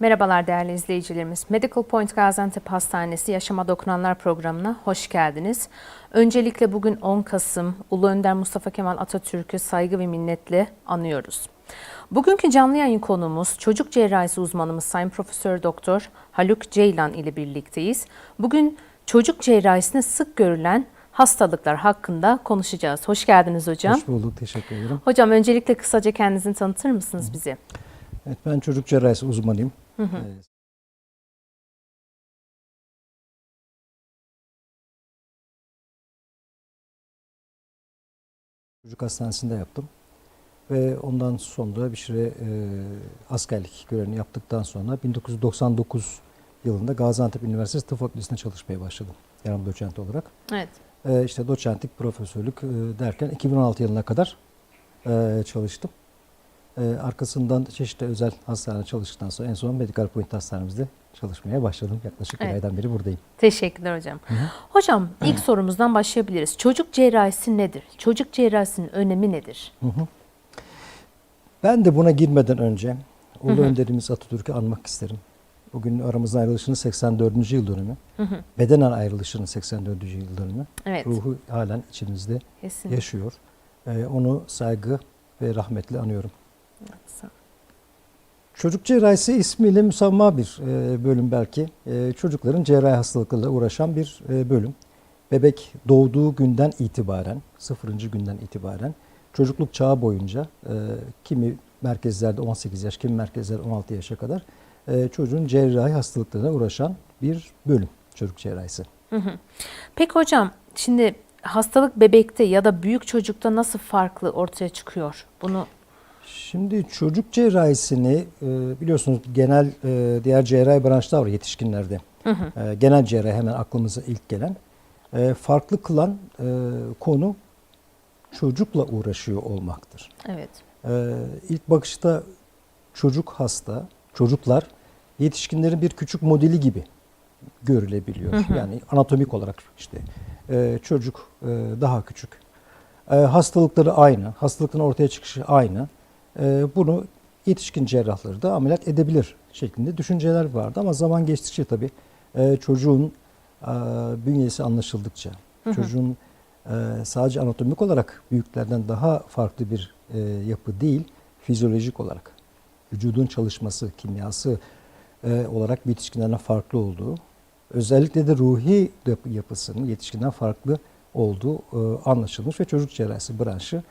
Merhabalar değerli izleyicilerimiz. Medical Point Gaziantep Hastanesi Yaşama Dokunanlar programına hoş geldiniz. Öncelikle bugün 10 Kasım Ulu Önder Mustafa Kemal Atatürk'ü saygı ve minnetle anıyoruz. Bugünkü canlı yayın konuğumuz çocuk cerrahisi uzmanımız Sayın Profesör Doktor Haluk Ceylan ile birlikteyiz. Bugün çocuk cerrahisinde sık görülen hastalıklar hakkında konuşacağız. Hoş geldiniz hocam. Hoş bulduk, teşekkür ederim. Hocam öncelikle kısaca kendinizi tanıtır mısınız bize? Evet, ben çocuk cerrahisi uzmanıyım. Ee, Çocuk hastanesinde yaptım. Ve ondan sonra bir süre e, askerlik görevini yaptıktan sonra 1999 yılında Gaziantep Üniversitesi Tıp Fakültesi'nde çalışmaya başladım. Yarım doçent olarak. Evet. E, işte doçentlik, profesörlük e, derken 2016 yılına kadar e, çalıştım. E, arkasından çeşitli özel hastanede çalıştıktan sonra en son Medical Point Hastanemizde çalışmaya başladım. Yaklaşık bir Evet. aydan beri buradayım. Teşekkürler hocam. Hocam ilk sorumuzdan başlayabiliriz. Çocuk cerrahisi nedir? Çocuk cerrahisinin önemi nedir? Ben de buna girmeden önce Ulu Önderimiz Atatürk'ü anmak isterim. Bugün aramızdan ayrılışının 84. yıl dönümü. Bedenen ayrılışının 84. yıl dönümü. Evet. Ruhu halen içimizde Kesin. yaşıyor. Ee, onu saygı ve rahmetle anıyorum. Çocuk cerrahisi ismiyle müsamma bir e, bölüm belki. E, çocukların cerrahi hastalıklarla uğraşan bir e, bölüm. Bebek doğduğu günden itibaren, sıfırıncı günden itibaren çocukluk çağı boyunca kimi merkezlerde 18 yaş, kimi merkezlerde 16 yaşa kadar çocuğun cerrahi hastalıklarına uğraşan bir bölüm çocuk cerrahisi. Peki hocam şimdi hastalık bebekte ya da büyük çocukta nasıl farklı ortaya çıkıyor? Bunu Şimdi çocuk cerrahisini e, biliyorsunuz genel e, diğer cerrahi branşlar var yetişkinlerde. E, genel cerrahi hemen aklımıza ilk gelen. Farklı kılan konu çocukla uğraşıyor olmaktır. evet. İlk bakışta çocuk hasta, çocuklar yetişkinlerin bir küçük modeli gibi görülebiliyor. Yani anatomik olarak işte çocuk daha küçük. Hastalıkları aynı, hastalıkların ortaya çıkışı aynı. E, bunu yetişkin cerrahları da ameliyat edebilir şeklinde düşünceler vardı. Ama zaman geçtikçe tabii e, çocuğun e, bünyesi anlaşıldıkça, çocuğun e, sadece anatomik olarak büyüklerden daha farklı bir yapı değil, fizyolojik olarak. Vücudun çalışması, kimyası olarak yetişkinlerden farklı olduğu, özellikle de ruhi yapı- yapısının yetişkinden farklı olduğu anlaşılmış ve çocuk cerrahisi branşı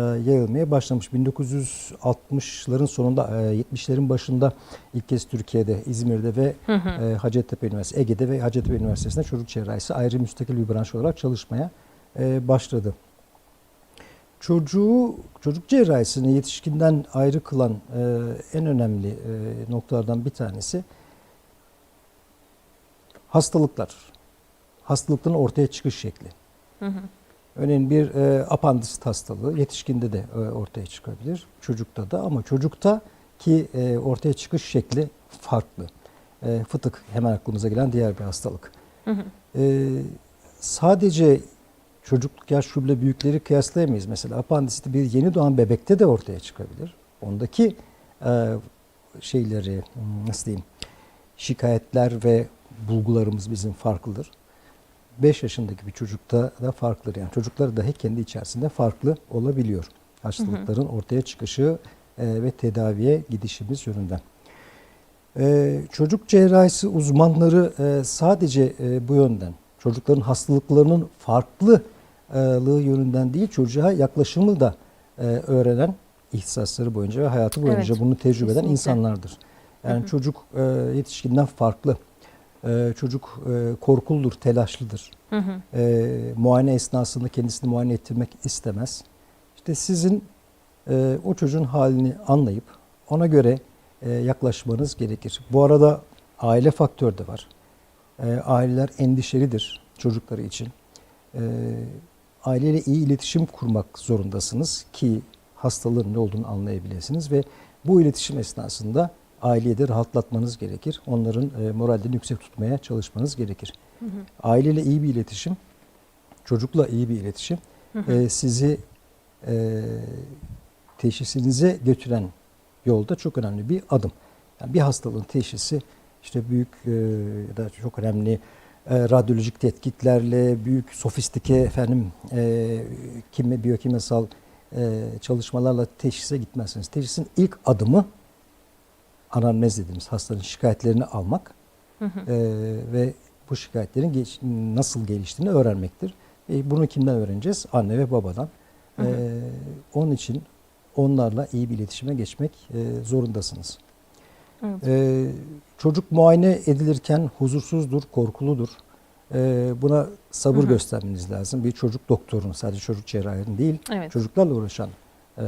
yayılmaya başlamış. 1960'ların sonunda, e, 70'lerin başında ilk kez Türkiye'de, İzmir'de ve e, Hacettepe Üniversitesi, Ege'de ve Hacettepe Üniversitesi'nde çocuk cerrahisi ayrı müstakil bir branş olarak çalışmaya e, başladı. Çocuğu, çocuk cerrahisini yetişkinden ayrı kılan e, en önemli e, noktalardan bir tanesi hastalıklar. Hastalıkların ortaya çıkış şekli. Örneğin bir e, apandisit hastalığı yetişkinde de e, ortaya çıkabilir, çocukta da ama çocukta ki e, ortaya çıkış şekli farklı. E, fıtık hemen aklımıza gelen diğer bir hastalık. E, sadece çocukluk yaş grubuyla büyükleri kıyaslayamayız. Mesela apandisiti bir yeni doğan bebekte de ortaya çıkabilir. Ondaki e, şeyleri hmm, nasıl diyeyim şikayetler ve bulgularımız bizim farklıdır. 5 yaşındaki bir çocukta da farklıdır. Yani çocuklar dahi kendi içerisinde farklı olabiliyor. Hastalıkların ortaya çıkışı e, ve tedaviye gidişimiz yönünden. E, çocuk cerrahisi uzmanları e, sadece e, bu yönden çocukların hastalıklarının farklılığı yönünden değil çocuğa yaklaşımı da e, öğrenen ihtisasları boyunca ve hayatı boyunca Evet, bunu tecrübe eden kesinlikle. insanlardır. Yani çocuk e, yetişkinden farklı. E, çocuk e, korkuldur, telaşlıdır. E, muayene esnasında kendisini muayene ettirmek istemez. İşte sizin e, o çocuğun halini anlayıp ona göre e, yaklaşmanız gerekir. Bu arada aile faktörü de var. E, aileler endişelidir çocukları için. E, aileyle iyi iletişim kurmak zorundasınız ki hastalığın ne olduğunu anlayabilirsiniz ve bu iletişim esnasında aileyi de rahatlatmanız gerekir. Onların e, morallerini yüksek tutmaya çalışmanız gerekir. Aileyle iyi bir iletişim, çocukla iyi bir iletişim e, sizi e, teşhisinize götüren yolda çok önemli bir adım. Yani bir hastalığın teşhisi işte büyük e, ya da çok önemli e, radyolojik tetkiklerle, büyük sofistike efendim e, kimi biyokimyasal e, çalışmalarla teşhise gitmezsiniz. Teşhisin ilk adımı anamnez dediğimiz hastanın şikayetlerini almak Hı hı. e, ve bu şikayetlerin geç- nasıl geliştiğini öğrenmektir. E, bunu kimden öğreneceğiz? Anne ve babadan. Hı hı. E, onun için onlarla iyi bir iletişime geçmek e, zorundasınız. Evet. E, çocuk muayene edilirken huzursuzdur, korkuludur. E, buna sabır Hı hı. göstermeniz lazım. Bir çocuk doktorun, sadece çocuk cerrahinin değil, Evet. çocuklarla uğraşan e,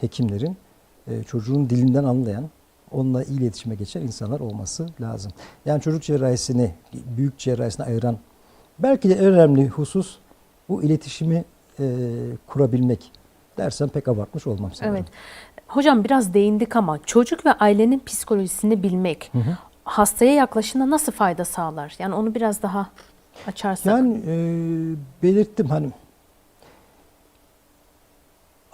hekimlerin e, çocuğun dilinden anlayan, onunla iyi iletişime geçen insanlar olması lazım. Yani çocuk cerrahisini büyük cerrahisine ayıran belki de en önemli husus bu iletişimi e, kurabilmek. Dersen pek abartmış olmam sanırım. Evet. Hocam biraz değindik ama çocuk ve ailenin psikolojisini bilmek Hı hı. hastaya yaklaşımda nasıl fayda sağlar? Yani onu biraz daha açarsak. Yani e, belirttim hani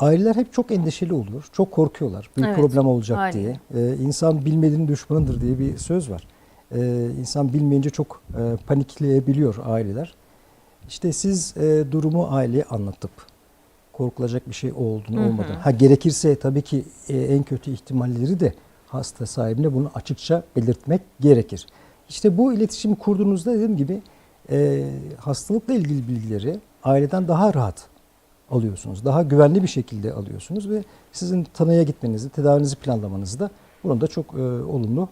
aileler hep çok endişeli olur, çok korkuyorlar. Bir Evet, problem olacak aynen. diye. E, insan bilmediğinin düşmanıdır diye bir söz var. E, insan bilmeyince çok e, panikleyebiliyor aileler. İşte siz e, durumu aileye anlatıp korkulacak bir şey olduğunu Hı hı. olmadan. Ha gerekirse tabii ki e, en kötü ihtimalleri de hasta sahibine bunu açıkça belirtmek gerekir. İşte bu iletişimi kurduğunuzda dediğim gibi e, hastalıkla ilgili bilgileri aileden daha rahat alıyorsunuz. Daha güvenli bir şekilde alıyorsunuz ve sizin tanıya gitmenizi, tedavinizi planlamanızda bunun da çok e, olumlu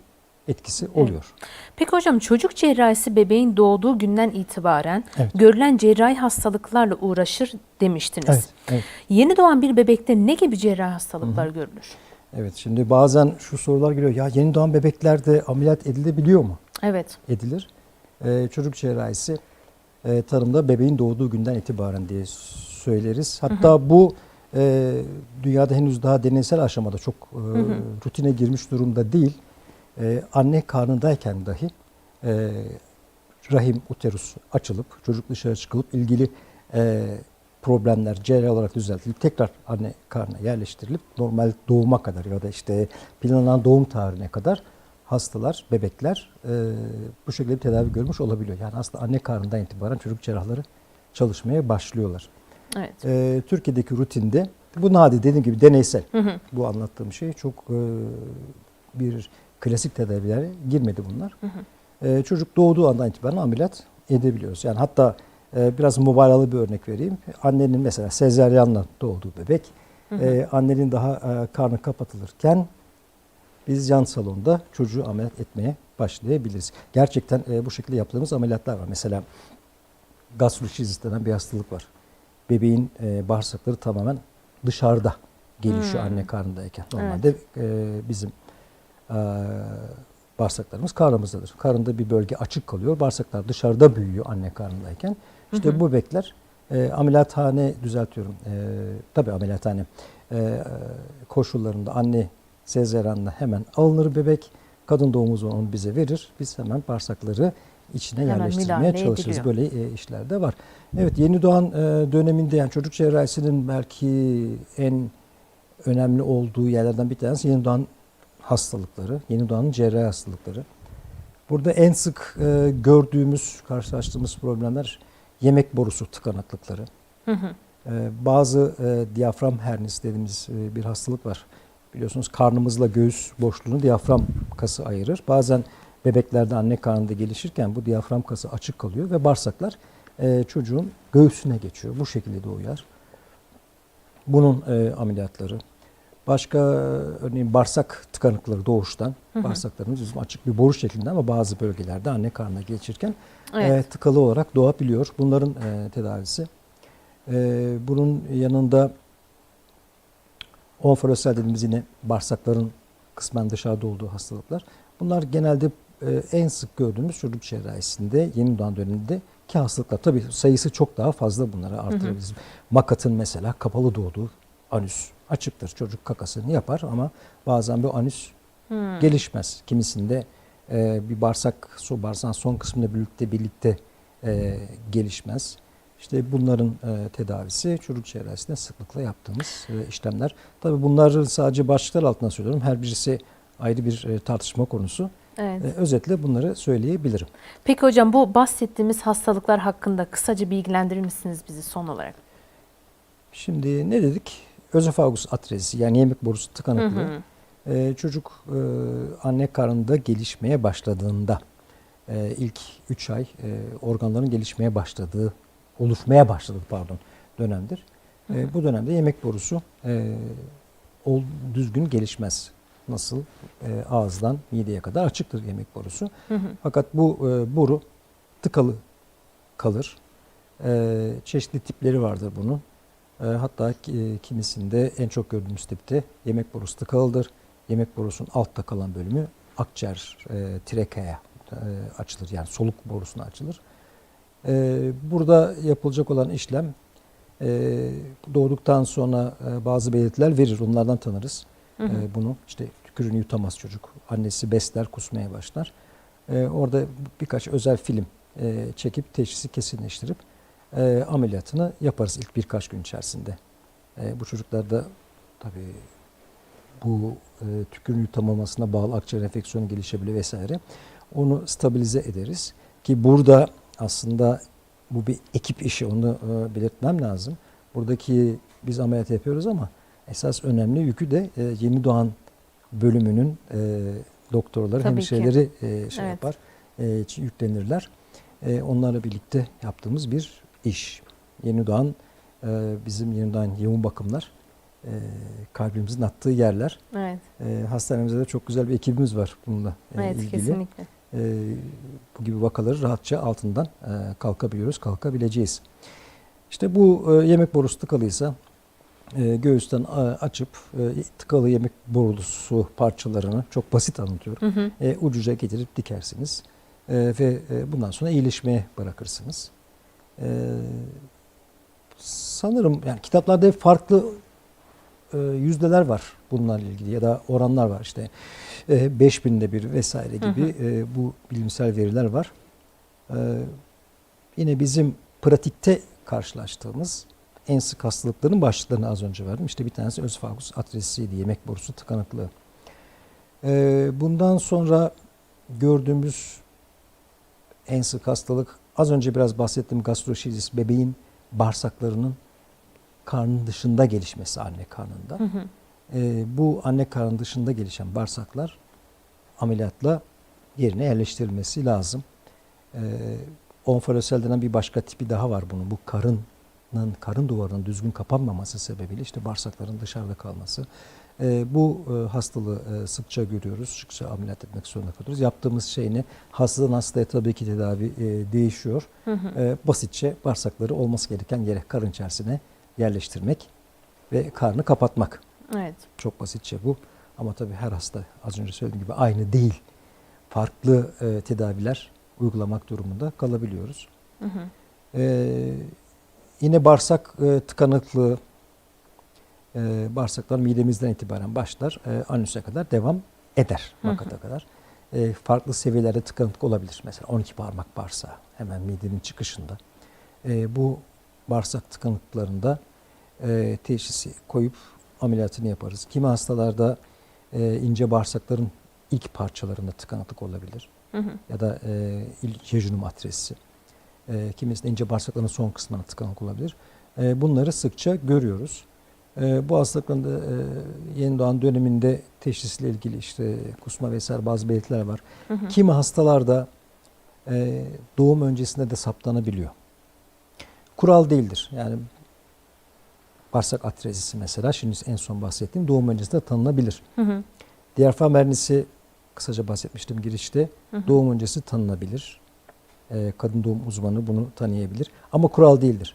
etkisi oluyor. Peki hocam çocuk cerrahisi bebeğin doğduğu günden itibaren Evet. görülen cerrahi hastalıklarla uğraşır demiştiniz. Evet, evet. Yeni doğan bir bebekte ne gibi cerrahi hastalıklar görülür? Evet, şimdi bazen şu sorular geliyor. Ya yeni doğan bebeklerde ameliyat edilebiliyor mu? Evet. edilir. Ee, çocuk cerrahisi e, tarımda bebeğin doğduğu günden itibaren diye söyleriz. Hatta bu e, dünyada henüz daha deneysel aşamada çok e, rutine girmiş durumda değil. E, anne karnındayken dahi e, rahim uterus açılıp çocuk dışarı çıkılıp ilgili e, problemler cerrahi olarak düzeltilip tekrar anne karnına yerleştirilip normal doğuma kadar ya da işte planlanan doğum tarihine kadar hastalar, bebekler e, bu şekilde bir tedavi görmüş olabiliyor. Yani aslında anne karnından itibaren çocuk cerrahları çalışmaya başlıyorlar. Evet. E, Türkiye'deki rutinde bu nadir dediğim gibi deneysel. Hı hı. Bu anlattığım şey çok e, bir klasik tedavilere girmedi bunlar. Hı hı. E, çocuk doğduğu andan itibaren ameliyat edebiliyoruz. Yani hatta e, biraz mübalağalı bir örnek vereyim. Annenin mesela sezeryanla doğduğu bebek, Hı hı. e, annenin daha e, karnı kapatılırken biz yan salonda çocuğu ameliyat etmeye başlayabiliriz. Gerçekten e, bu şekilde yaptığımız ameliyatlar var. Mesela gastroşizis denen bir hastalık var. Bebeğin e, bağırsakları tamamen dışarıda gelişiyor Hmm. anne karnındayken. Normalde e, bizim e, bağırsaklarımız karnımızdadır. Karında bir bölge açık kalıyor. Bağırsaklar dışarıda büyüyor anne karnındayken. İşte Hı hı. bu bebekler e, ameliyathane düzeltiyorum. E, tabii ameliyathane e, koşullarında anne sezeryanla hemen alınır bebek. Kadın doğumu zaman onu bize verir. Biz hemen bağırsakları içine Hemen yerleştirmeye çalışırız. ediliyor. Böyle e, işler de var. Evet yeni doğan e, döneminde yani çocuk cerrahisinin belki en önemli olduğu yerlerden bir tanesi yeni doğan hastalıkları, yeni doğanın cerrahi hastalıkları. Burada en sık e, gördüğümüz, karşılaştığımız problemler yemek borusu tıkanıklıkları. Hı hı. Ee, bazı e, diyafram hernisi dediğimiz e, bir hastalık var. Biliyorsunuz karnımızla göğüs boşluğunu diyafram kası ayırır. Bazen bebeklerde anne karnında gelişirken bu diyafram kası açık kalıyor ve bağırsaklar e, çocuğun göğsüne geçiyor. Bu şekilde doğuyor. Bunun e, ameliyatları. Başka e, örneğin bağırsak tıkanıkları doğuştan. Hı hı. Bağırsaklarımız bizim açık bir boru şeklinde ama bazı bölgelerde anne karnına geçirken Evet. e, tıkalı olarak doğabiliyor. Bunların e, tedavisi. E, bunun yanında onfalosel dediğimiz yine bağırsakların kısmen dışarıda olduğu hastalıklar. Bunlar genelde e, en sık gördüğümüz çocuk cerrahisinde yeni doğan döneminde ki hastalıklar. Tabii sayısı çok daha fazla bunları artırabiliriz. Makatın mesela kapalı doğduğu anüs açıktır. Çocuk kakasını yapar ama bazen bu anüs Hmm. gelişmez. Kimisinde e, bir bağırsak, su bağırsağın son kısmıyla birlikte birlikte e, gelişmez. İşte bunların e, tedavisi çocuk cerrahisinde sıklıkla yaptığımız e, işlemler. Tabii bunları sadece başlıklar altında söylüyorum. Her birisi ayrı bir e, tartışma konusu. Evet. E, özetle bunları söyleyebilirim. Peki hocam bu bahsettiğimiz hastalıklar hakkında kısaca bilgilendirir misiniz bizi son olarak? Şimdi ne dedik? Özofagus atrezisi yani yemek borusu Hı tıkanıklığı. hı. Ee, çocuk e, anne karnında gelişmeye başladığında e, ilk 3 ay e, organların gelişmeye başladığı, oluşmaya başladığı pardon dönemdir. E, bu dönemde yemek borusu e, ol, düzgün gelişmez. Nasıl? E, ağızdan mideye kadar açıktır yemek borusu. Hı hı. Fakat bu e, boru tıkalı kalır. E, çeşitli tipleri vardır bunun. E, hatta ki- kimisinde en çok gördüğümüz tipte yemek borusu tıkalıdır. Yemek borusunun altta kalan bölümü akciğer, e, trakea e, açılır. Yani soluk borusuna açılır. E, burada yapılacak olan işlem e, doğduktan sonra e, bazı belirtiler verir. Onlardan tanırız. Hı hı. E, bunu işte tükürüğünü yutamaz çocuk. Annesi besler kusmaya başlar. E, orada birkaç özel film e, çekip teşhisi kesinleştirip e, ameliyatını yaparız ilk birkaç gün içerisinde. E, bu çocuklarda tabii bu e, tükürüğün yutamamasına bağlı akciğer enfeksiyonu gelişebilir vesaire. Onu stabilize ederiz ki burada aslında bu bir ekip işi onu e, belirtmem lazım. Buradaki biz ameliyat yapıyoruz ama esas önemli yükü de e, yeni doğan bölümünün e, doktorları, Tabii ki. hemşireleri e, şey Evet. yapar, e, yüklenirler. E, onlarla birlikte yaptığımız bir iş. Yeni doğan e, bizim yeni doğan yoğun bakımlar e, kalbimizin attığı yerler. Evet, E, hastanemizde de çok güzel bir ekibimiz var bununla e, evet ilgili. kesinlikle. E, bu gibi vakaları rahatça altından e, kalkabiliyoruz, kalkabileceğiz. İşte bu e, yemek borusu tıkalıysa göğüsten e, açıp e, tıkalı yemek borusu parçalarını çok basit anlatıyorum. Hı hı. E, ucuca getirip dikersiniz E, ve e, bundan sonra iyileşmeye bırakırsınız. E, sanırım yani kitaplarda hep farklı e, yüzdeler var bunlarla ilgili ya da oranlar var işte e, 5000'de bir vesaire Hı hı. gibi e, bu bilimsel veriler var. E, yine bizim pratikte karşılaştığımız en sık hastalıkların başlıklarını az önce verdim. İşte bir tanesi özfagus atresiydi, yemek borusu tıkanıklığı. E, bundan sonra gördüğümüz en sık hastalık az önce biraz bahsettiğim gastroşizis bebeğin bağırsaklarının karnın dışında gelişmesi anne karnında. Hı hı. Ee, bu anne karnı dışında gelişen bağırsaklar ameliyatla yerine yerleştirilmesi lazım. Ee, onfalosel denen bir başka tipi daha var bunun. Bu karının karın duvarının düzgün kapanmaması sebebiyle işte bağırsakların dışarıda kalması. Ee, bu e, hastalığı e, sıkça görüyoruz. Sıkça ameliyat etmek zorunda kalıyoruz. Yaptığımız şey ne? Hastadan hastaya tabii ki tedavi e, değişiyor. Hı hı. Ee, basitçe bağırsakları olması gereken yere karın içerisine yerleştirmek ve karnı kapatmak. Evet. Çok basitçe bu. Ama tabii her hasta az önce söylediğim gibi aynı değil. Farklı e, tedaviler uygulamak durumunda kalabiliyoruz. Hı hı. Ee, yine bağırsak e, tıkanıklığı e, bağırsaklar midemizden itibaren başlar. E, anüse kadar devam eder makata kadar. E, farklı seviyelerde tıkanıklık olabilir. Mesela 12 parmak bağırsağı hemen midenin çıkışında. E, bu bağırsak tıkanıklıklarında e, teşhisi koyup ameliyatını yaparız. Kimi hastalarda e, ince bağırsakların ilk parçalarında tıkanıklık olabilir Hı hı. ya da e, ilk jejunum atresi. E, kimisinde ince bağırsakların son kısmına tıkanık olabilir. E, bunları sıkça görüyoruz. E, bu hastalıkların da e, yeni doğan döneminde teşhisle ilgili işte kusma vesaire bazı belirtiler var. Hı hı. Kimi hastalarda e, doğum öncesinde de saptanabiliyor. Kural değildir. Yani bağırsak atrezisi mesela şimdi en son bahsettiğim doğum öncesinde tanınabilir. Hı hı. Diyafram hernisi kısaca bahsetmiştim girişte. Hı hı. Doğum öncesi tanınabilir. Ee, kadın doğum uzmanı bunu tanıyabilir. Ama kural değildir.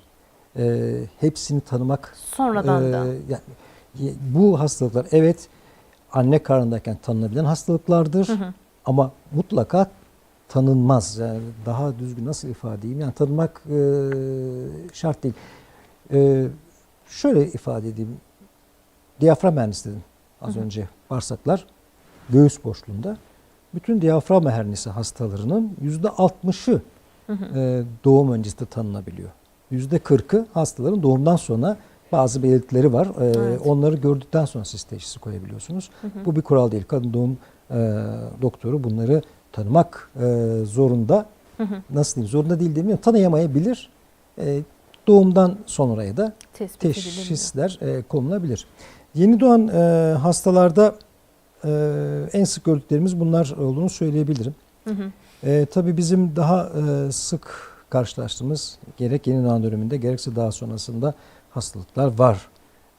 Ee, hepsini tanımak Sonradan e, da. yani, bu hastalıklar evet anne karnındayken tanınabilen hastalıklardır. Hı hı. Ama mutlaka tanınmaz. Yani daha düzgün nasıl ifade edeyim? Yani tanımak e, şart değil. E, şöyle ifade edeyim. Diyafram hernisi dedim az Hı hı. önce. Bağırsaklar göğüs boşluğunda. Bütün diyafram hernisi hastalarının yüzde altmışı Hı hı. e, doğum öncesinde tanınabiliyor. Yüzde kırkı hastaların doğumdan sonra bazı belirtileri var. E, Evet. Onları gördükten sonra siz teşhisi koyabiliyorsunuz. Hı hı. Bu bir kural değil. Kadın doğum e, doktoru bunları tanımak e, zorunda. Hı hı. Nasıl diyeyim? Zorunda değil demiyorum. Tanıyamayabilir. E, doğumdan sonraya da Tespit teşhisler e, konulabilir. Yeni doğan e, hastalarda en sık gördüklerimiz bunlar olduğunu söyleyebilirim. Hı hı. E, tabii bizim daha e, sık karşılaştığımız gerek yeni doğan döneminde gerekse daha sonrasında hastalıklar var.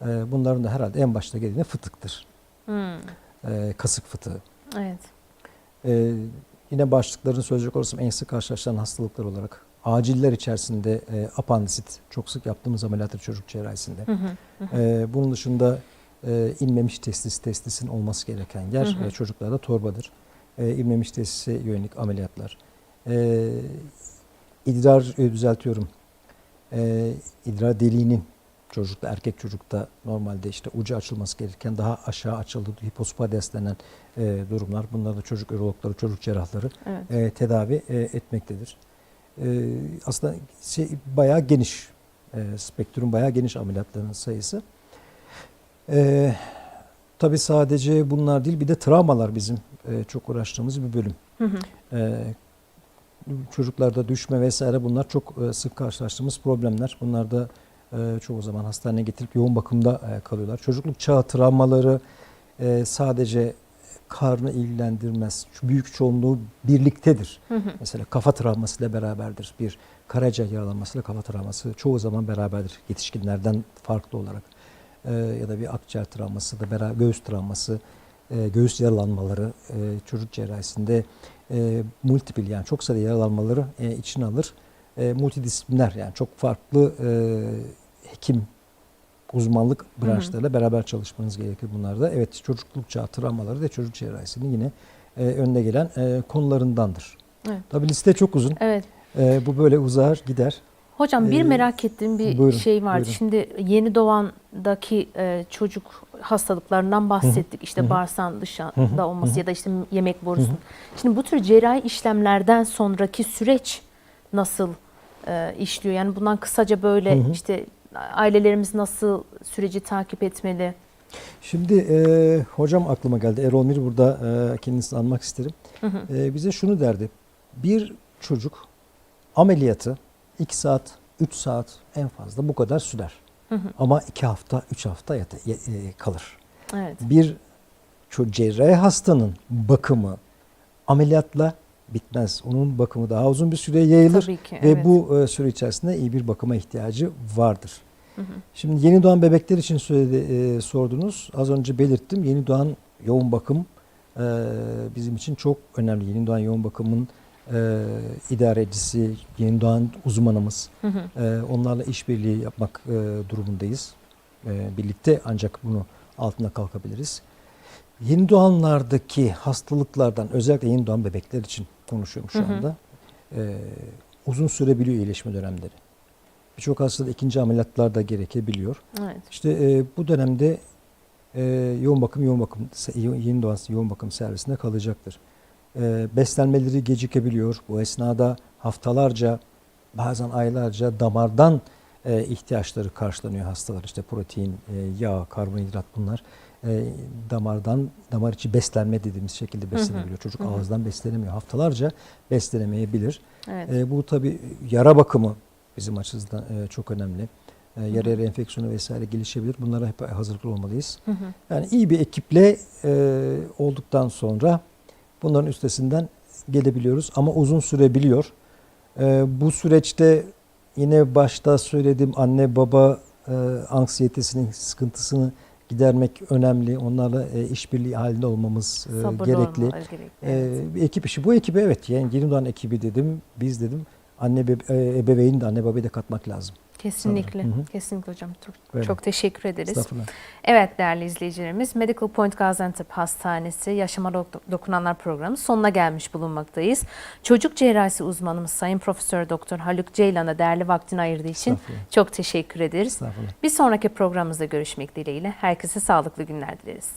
E, bunların da herhalde en başta geleni fıtıktır. Hmm, E, kasık fıtığı. Evet. E, yine başlıklarını söyleyecek olursam en sık karşılaşılan hastalıklar olarak aciller içerisinde e, apandisit çok sık yaptığımız ameliyattır çocuk cerrahisinde. Hı hı. Ee, bunun dışında e, inmemiş testis, testisin olması gereken yer Hı hı. e, çocuklarda torbadır. E, inmemiş testise yönelik ameliyatlar. E, idrar e, düzeltiyorum. E, idrar deliğinin çocukta, erkek çocukta normalde işte ucu açılması gerekirken daha aşağı açıldığı hipospadias denen e, durumlar. Bunlar da çocuk ürologları, çocuk cerrahları Evet. e, tedavi e, etmektedir. E, aslında şey, bayağı geniş, e, spektrum bayağı geniş ameliyatların sayısı. E, tabii sadece bunlar değil bir de travmalar bizim e, çok uğraştığımız bir bölüm. Hı hı. E, çocuklarda düşme vesaire bunlar çok e, sık karşılaştığımız problemler. Bunlar da e, çoğu zaman hastaneye getirip yoğun bakımda e, kalıyorlar. Çocukluk çağı travmaları e, sadece karnı ilgilendirmez. Şu büyük çoğunluğu birliktedir. Hı hı. Mesela kafa travmasıyla beraberdir. Bir karaciğer yaralanmasıyla kafa travması çoğu zaman beraberdir. Yetişkinlerden farklı olarak. Ee, ya da bir akciğer travması da beraber göğüs travması, e, göğüs yaralanmaları e, çocuk cerrahisinde e, yani çok sayıda yaralanmaları e, içine alır. E, multidisipliner yani çok farklı e, hekim uzmanlık branşlarıyla beraber çalışmanız gerekir bunlarda. Evet çocukluk çağı travmaları da çocuk cerrahisinin yine e, önde gelen e, konularındandır. Evet. Tabii liste çok uzun. Evet. E, bu böyle uzar gider. Hocam bir Ee, merak ettiğim bir buyurun, şey vardı. buyurun. Şimdi yeni doğandaki e, çocuk hastalıklarından bahsettik. İşte Hı hı. bağırsağın Hı dışında olması hı hı. ya da işte yemek borusunun. Şimdi bu tür cerrahi işlemlerden sonraki süreç nasıl e, işliyor? Yani bundan kısaca böyle Hı hı. işte ailelerimiz nasıl süreci takip etmeli? Şimdi e, hocam aklıma geldi. Erol Mir burada e, kendisini anmak isterim. Hı hı. E, bize şunu derdi. Bir çocuk ameliyatı 2 saat, 3 saat en fazla bu kadar sürer. Hı hı. Ama 2 hafta, 3 hafta yata, e, kalır. Evet. Bir cerrahi hastanın bakımı ameliyatla bitmez. Onun bakımı daha uzun bir süre yayılır. Tabii ki. Ve evet. bu e, süre içerisinde iyi bir bakıma ihtiyacı vardır. Hı hı. Şimdi yeni doğan bebekler için söyledi, e, sordunuz. Az önce belirttim. Yeni doğan yoğun bakım e, bizim için çok önemli. Yeni doğan yoğun bakımın e, idarecisi, yeni doğan uzmanımız. Hı hı. E, onlarla işbirliği yapmak e, durumundayız. E, birlikte ancak bunu altına kalkabiliriz. Yeni doğanlardaki hastalıklardan özellikle yeni doğan bebekler için konuşuyorum şu Hı hı. anda. E, uzun sürebiliyor iyileşme dönemleri. Birçok hastada ikinci ameliyatlar da gerekebiliyor. Evet. İşte e, bu dönemde e, yoğun bakım yoğun bakım yeni doğan yoğun bakım servisinde kalacaktır. E, beslenmeleri gecikebiliyor. Bu esnada haftalarca bazen aylarca damardan e, ihtiyaçları karşılanıyor hastalar. İşte protein, e, yağ, karbonhidrat bunlar e, damardan damar içi beslenme dediğimiz şekilde beslenebiliyor. Çocuk Hı hı. ağızdan beslenemiyor. Haftalarca beslenemeyebilir. Evet. E, bu tabi yara bakımı bizim açımızdan e, çok önemli. E, yara yara enfeksiyonu vesaire gelişebilir. Bunlara hep hazırlıklı olmalıyız. Hı hı. Yani iyi bir ekiple e, olduktan sonra bunların üstesinden gelebiliyoruz. Ama uzun sürebiliyor. E, bu süreçte yine başta söylediğim anne baba e, anksiyetesinin sıkıntısını gidermek önemli. Onlarla e, işbirliği halinde olmamız e, Sabırlı gerekli. olmaları gerekli. Evet. Ee, ekip işi. Bu ekibe evet yani yeni doğan ekibi dedim. Biz dedim anne bebe- e, ebeveyn de anne babayı da katmak lazım. Kesinlikle. Hı hı. Kesinlikle hocam. Çok, çok teşekkür ederiz. Evet değerli izleyicilerimiz Medical Point Gaziantep Hastanesi Yaşama Dok- Dokunanlar programı sonuna gelmiş bulunmaktayız. Çocuk cerrahisi uzmanımız Sayın Profesör Doktor Haluk Ceylan'a değerli vaktini ayırdığı için çok teşekkür ederiz. Bir sonraki programımızda görüşmek dileğiyle herkese sağlıklı günler dileriz.